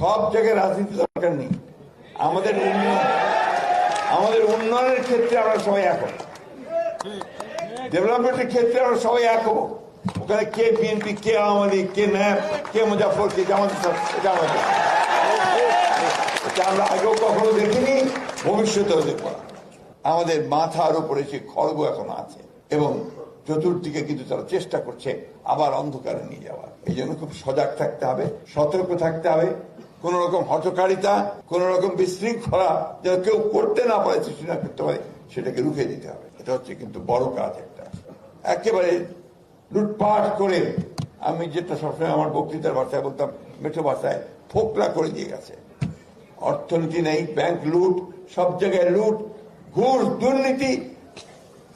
সব জায়গায় রাজনীতি দরকার নেই। আমাদের উন্নয়ন, আমাদের উন্নয়নের ক্ষেত্রে আমরা সবাই এক ডেভেলপমেন্টের ক্ষেত্রে আমরা সবাই এক ওখানে কে বিএনপি কে আওয়ামী লীগ, কে ন্যাপ, কে মুজাফর কে জামাত এটা আমরা আগেও কখনো দেখিনি, ভবিষ্যতেও দেখব আমাদের মাথার উপরে সে খড়গ এখন আছে, এবং চতুর্দিকে কিন্তু তারা চেষ্টা করছে আবার অন্ধকারে নিয়ে যাওয়ার। এই জন্য খুব সজাগ থাকতে হবে, সতর্ক থাকতে হবে। কোন রকম হটকারিতা কোন রকম বিশৃঙ্খলা যেন কেউ করতে না পারে, সৃষ্টি না করতে পারে, সেটাকে রুখে দিতে হবে। এটা হচ্ছে কিন্তু বড় কাজ একটা। একেবারে লুটপাট করে আমি যেটা সবসময় আমার বক্তৃতার ভাষায় বলতাম, মেঠো ভাষায় ফোকলা করে দিয়ে গেছে। অর্থনীতি নেই ব্যাংক লুট, সব জায়গায় লুট, ঘুষ, দুর্নীতি,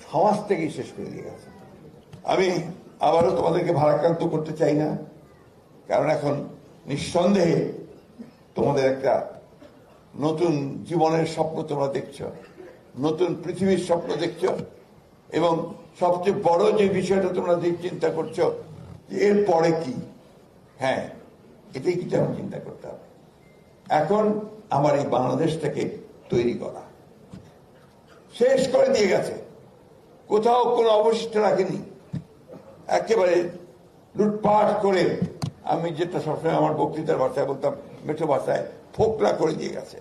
সমাজ থেকেই শেষ করে দিয়ে গেছে। আমি আবারও তোমাদেরকে ভারাক্রান্ত করতে চাই না, কারণ এখন নিঃসন্দেহে তোমাদের একটা নতুন জীবনের স্বপ্ন তোমরা দেখছ, নতুন পৃথিবীর স্বপ্ন দেখছ, এবং সবচেয়ে বড় যে বিষয়টা তোমরা দিক চিন্তা করছ এর পরে কি? হ্যাঁ এটাই কিন্তু এখন চিন্তা করতে হবে। এখন আমার এই বাংলাদেশটাকে তৈরি করা। শেষ করে দিয়ে গেছে। কোথাও কোনো অবশিষ্ট রাখেনি। একেবারে লুটপাট করে আমি যেটা সবসময় আমার বক্তৃতার ভাষায় বলতাম মেঠো ভাষায় ফোকলা করে দিয়ে গেছে।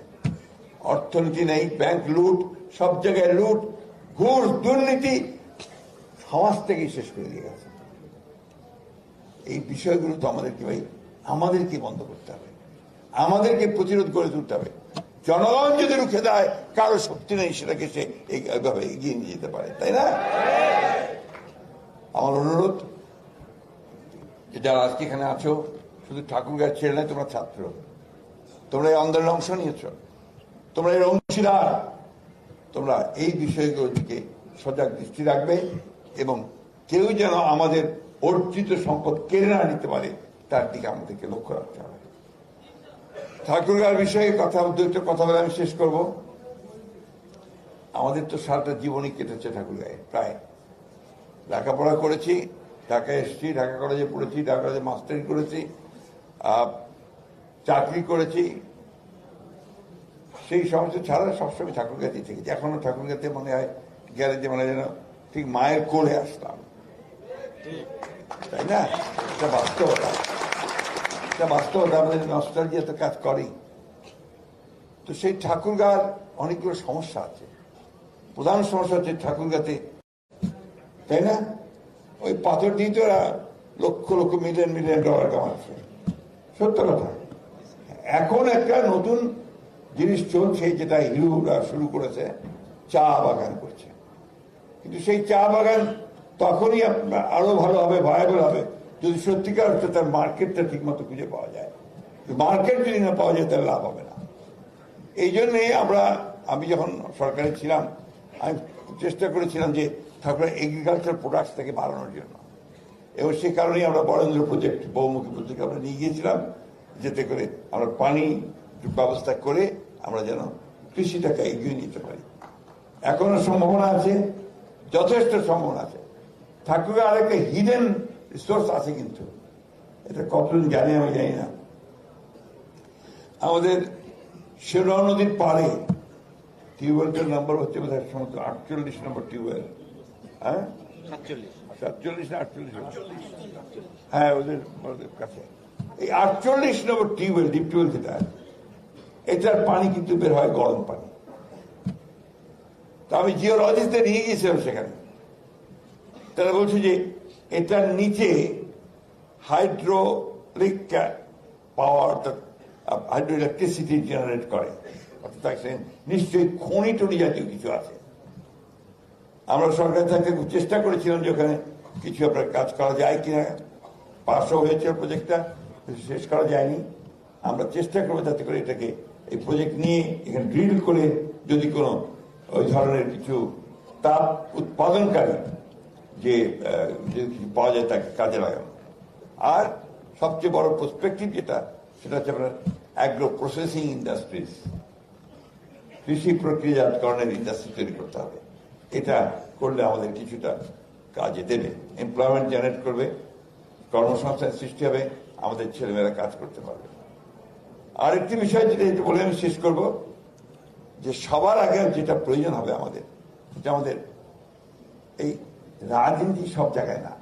অর্থনীতি নেই ব্যাংক লুট, সব জায়গায় লুট, ঘুষ, দুর্নীতি, সমাজ থেকেই শেষ করে দিয়ে গেছে। এই বিষয়গুলো তো আমাদেরকে ভাই, আমাদেরকে বন্ধ করতে হবে। আমাদেরকে প্রতিরোধ করে তুলতে হবে। জনগণ যদি রুখে দেয় কারও শক্তি নেই, সেটাকে সে এইভাবে এগিয়ে নিয়ে যেতে পারে, তাই না? আমার অনুরোধ যারা আজকে এখানে আছো শুধু ঠাকুরগাঁয়ের ছেড়ে নয় তোমরা ছাত্র। তোমরা এই আন্দোলনে অংশ নিয়েছ। তোমরা এর অংশীদার। তোমরা এই বিষয়গুলোর দিকে সজাগ দৃষ্টি রাখবে এবং কেউ যেন আমাদের অর্জিত সম্পদ কেড়ে না নিতে পারে, তার দিকে আমাদেরকে লক্ষ্য রাখতে হবে। ঠাকুরগাঁর বিষয়ে কথা দু একটা কথা বলে আমি শেষ করব। আমাদের তো সারাটা জীবনই কেটেছে ঠাকুরগাঁয়ে প্রায়। লেখাপড়া করেছি ঢাকা এসেছি, ঢাকা কলেজে পড়েছি, ঢাকা কলেজে মাস্টারি করেছি চাকরি করেছি। সেই সমস্ত ছাড়া সবসময় ঠাকুর ঠাকুরগাঁতেই থেকেছি এখনও ঠাকুরগাঁতে মনে হয় গেলে যে মানে যেন ঠিক মায়ের কোলে আসতাম। তাই না? এটা বাস্তবতা। এটা বাস্তবতা আমাদের নস্টালজিয়া তো কাজ করেই তো সেই ঠাকুরগার অনেকগুলো সমস্যা আছে। প্রধান সমস্যা হচ্ছে ঠাকুরগাতে, তাই না? ওই পাথর দিয়ে তো lakh lakh million million dollar কামাচ্ছে। সত্য কথা এখন একটা নতুন জিনিস চলছে, যেটা হিরুরা শুরু করেছে, চা বাগান করছে। কিন্তু সেই চা বাগান তখনই আপনার আরও ভালো হবে ভায়াবল হবে, যদি সত্যিকার অর্থে তার মার্কেটটা ঠিক মতো খুঁজে পাওয়া যায়। মার্কেট যদি না পাওয়া যায়, তাহলে লাভ হবে না। এই জন্যে আমরা, আমি যখন সরকারে ছিলাম, আমি চেষ্টা করেছিলাম যে ঠাকুর এগ্রিকালচার প্রোডাক্টস থেকে বাড়ানোর জন্য। এবং সে কারণেই আমরা বরেন্দ্র প্রজেক্ট, বহুমুখী প্রজেক্ট আমরা নিয়ে গিয়েছিলাম, যেতে করে আমরা পানি ব্যবস্থা করে আমরা যেন কৃষিটাকে এগিয়ে নিতে পারি। এখনও সম্ভাবনা আছে, যথেষ্ট সম্ভাবনা আছে। ঠাকুরের আরেকটা হিডেন রিসোর্স আছে কিন্তু। এটা কতজন জানে আমি জানি না। আমাদের শেরোয়া নদীর পাড়ে টিউবওয়েলটার নাম্বার হচ্ছে বোধ হয় আটচল্লিশ নম্বর টিউবওয়েল হ্যাঁ? সাতচল্লিশ না আটচল্লিশ হ্যাঁ ওদের কাছে। এই আটচল্লিশ নম্বর টিউবওয়েল, ডিপ টিউবওয়েল যেটা এটার পানি কিন্তু বের হয় গরম পানি। তো আমি জিওলজিতে নিয়ে গিয়েছিলাম সেখানে। তারা বলছে যে এটার নিচে hydraulic power hydro electricity generate করে। অর্থাৎ নিশ্চয়ই খনি টনি জাতীয় কিছু আছে। আমরা সরকার থেকে খুব চেষ্টা করেছিলাম যে ওখানে কিছু আপনার কাজ করা যায় কিনা? পাশও হয়েছে প্রজেক্টটা শেষ করা যায়নি। আমরা চেষ্টা করব যাতে করে এটাকে, এই প্রজেক্ট নিয়ে এখানে ড্রিল করে যদি কোনো ওই ধরনের কিছু তাপ উৎপাদনকারী যে কিছু পাওয়া যায় তাকে কাজে লাগানো। আর সবচেয়ে বড় প্রসপেক্টিভ যেটা, সেটা হচ্ছে আপনার অ্যাগ্রো প্রসেসিং ইন্ডাস্ট্রিজ কৃষি প্রক্রিয়াজাতকরণের ইন্ডাস্ট্রি তৈরি করতে হবে। এটা করলে আমাদের কিছুটা কাজে দেবে। এমপ্লয়মেন্ট জেনারেট করবে কর্মসংস্থান সৃষ্টি হবে, আমাদের ছেলেমেয়েরা কাজ করতে পারবে। আরেকটি বিষয় যেটা বলে আমি শেষ করব, যে সবার আগে যেটা প্রয়োজন হবে আমাদের যে আমাদের এই রাজনীতি সব জায়গায় না।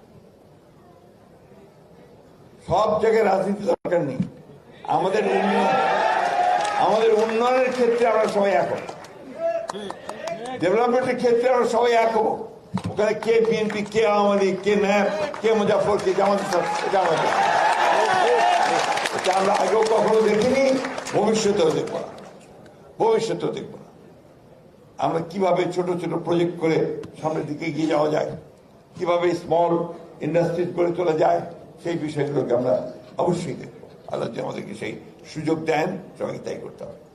সব জায়গায় রাজনীতি দরকার নেই। আমাদের উন্নয়ন, আমাদের উন্নয়নের ক্ষেত্রে আমরা সবাই এক হব। ডেভেলপমেন্টের ক্ষেত্রে আমরা সবাই এক হব। ওখানে কে বিএনপি কে আওয়ামী লীগ কে ন্যাপ কে মুজাফর কে জামাত ইসলাম, এটা আমরা আগেও কখনো দেখিনি ভবিষ্যতেও দেখব না ভবিষ্যতেও দেখব না আমরা কীভাবে ছোট ছোট প্রজেক্ট করে সামনের দিকে এগিয়ে যাওয়া যায় কীভাবে স্মল ইন্ডাস্ট্রিজ গড়ে তোলা যায় সেই বিষয়গুলোকে আমরা অবশ্যই দেখব আল্লাহ আমাদেরকে সেই সুযোগ দেন সবাইকে তাই করতে হবে